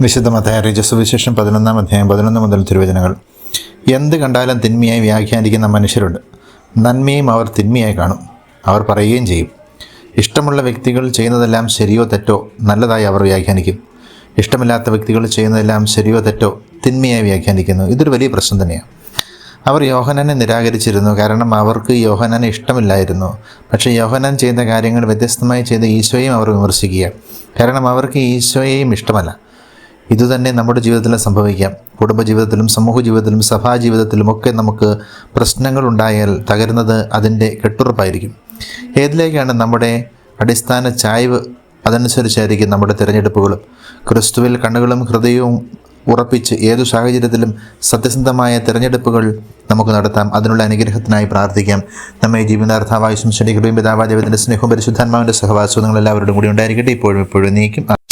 വിശുദ്ധ രജസുവിശേഷം സുവിശേഷം പതിനൊന്നാം അധ്യായം പതിനൊന്ന് മുതൽ തിരുവചനങ്ങൾ. എന്ത് കണ്ടാലും തിന്മയായി വ്യാഖ്യാനിക്കുന്ന മനുഷ്യരുണ്ട്. നന്മയും അവർ തിന്മയായി കാണും. അവർ പറയുകയും ചെയ്യും. ഇഷ്ടമുള്ള വ്യക്തികൾ ചെയ്യുന്നതെല്ലാം ശരിയോ തെറ്റോ നല്ലതായി അവർ വ്യാഖ്യാനിക്കും. ഇഷ്ടമില്ലാത്ത വ്യക്തികൾ ചെയ്യുന്നതെല്ലാം ശരിയോ തെറ്റോ തിന്മയായി വ്യാഖ്യാനിക്കുന്നു. ഇതൊരു വലിയ പ്രശ്നം തന്നെയാണ്. അവർ യോഹനനെ നിരാകരിച്ചിരുന്നു. കാരണം അവർക്ക് യോഹനനെ ഇഷ്ടമില്ലായിരുന്നു. പക്ഷേ യോഹനൻ ചെയ്ത കാര്യങ്ങൾ വ്യത്യസ്തമായി ചെയ്ത ഈശോയും അവർ വിമർശിക്കുക കാരണം അവർക്ക് ഈശോയെയും ഇഷ്ടമല്ല. ഇതുതന്നെ നമ്മുടെ ജീവിതത്തിൽ സംഭവിക്കാം. കുടുംബജീവിതത്തിലും സമൂഹ ജീവിതത്തിലും സഭാ ജീവിതത്തിലും ഒക്കെ നമുക്ക് പ്രശ്നങ്ങൾ ഉണ്ടായാൽ തകരുന്നത് അതിന്റെ കെട്ടുറപ്പായിരിക്കും. ഏതിലേക്കാണ് നമ്മുടെ അടിസ്ഥാന ചായ്വ്? അതനുസരിച്ചായിരിക്കും നമ്മുടെ തിരഞ്ഞെടുപ്പുകളും. ക്രിസ്തുവിൽ കണ്ണുകളും ഹൃദയവും ഉറപ്പിച്ച് ഏതു സാഹചര്യത്തിലും സത്യസന്ധമായ തിരഞ്ഞെടുപ്പുകൾ നമുക്ക് നടത്താം. അതിനുള്ള അനുഗ്രഹത്തിനായി പ്രാർത്ഥിക്കാം. നമ്മെ ജീവിതാർത്ഥാവായുസും ശനികളുടെയും പിതാവാദേവത്തിന്റെ സ്നേഹവും പരിശുദ്ധാത്മാവിന്റെ സഹവാസവും നിങ്ങൾ കൂടി ഉണ്ടായിരിക്കട്ടെ. ഇപ്പോഴും എപ്പോഴും നീക്കും.